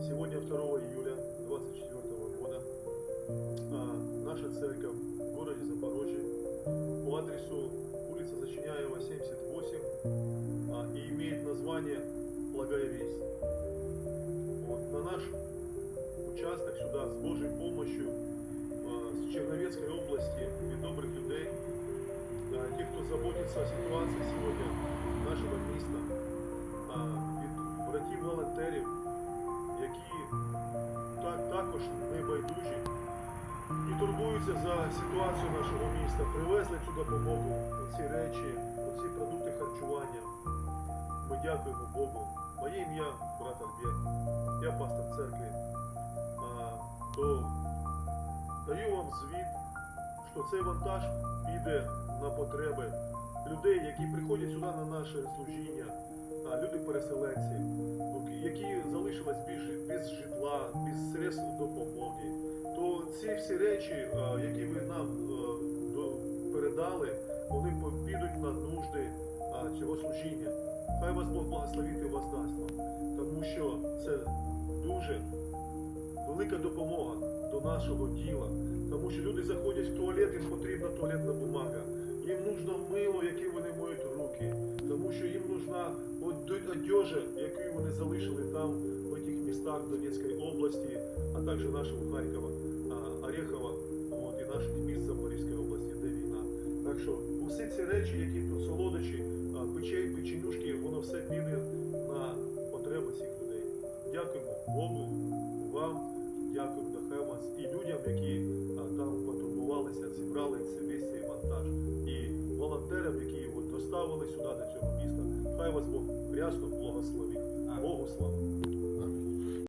Сегодня 2 июля 2024 года а, наша церковь в городе Запорожье по адресу улица Зачиняева, 78 а, и имеет название Благая Весть. Вот, на наш участок сюда с Божьей помощью а, с Черновецкой области від добрих людей, тех, кто заботится о ситуации сегодня нашего міста, також не байдужі і турбуються за ситуацію нашого міста, привезли цю допомогу, ці речі, ці продукти харчування. Ми дякуємо Богу. Моє ім'я брат Альберт, я пастор церкви. А, то даю вам звіт, що цей вантаж піде на потреби людей, які приходять сюди на наше служіння, а, які залишились без, без житла, без средств допомоги. То ці всі речі, які ви нам передали, вони підуть на нужди цього служіння. Хай вас Бог благословить і воздасть тому що це дуже велика допомога до нашого діла. Тому що люди заходять в туалет, їм потрібна туалетна бумага. Од- одежа, яку вони залишили там, в тих містах Донецької області, а також нашого Харкова, Орехова, от, і наших міст Запорізької області, де війна. Так що усі ці речі, які тут солодощі, а, печенюшки, воно все піде доставили сюди до цього міста. Хай вас Бог рясно благословить. Богу слава.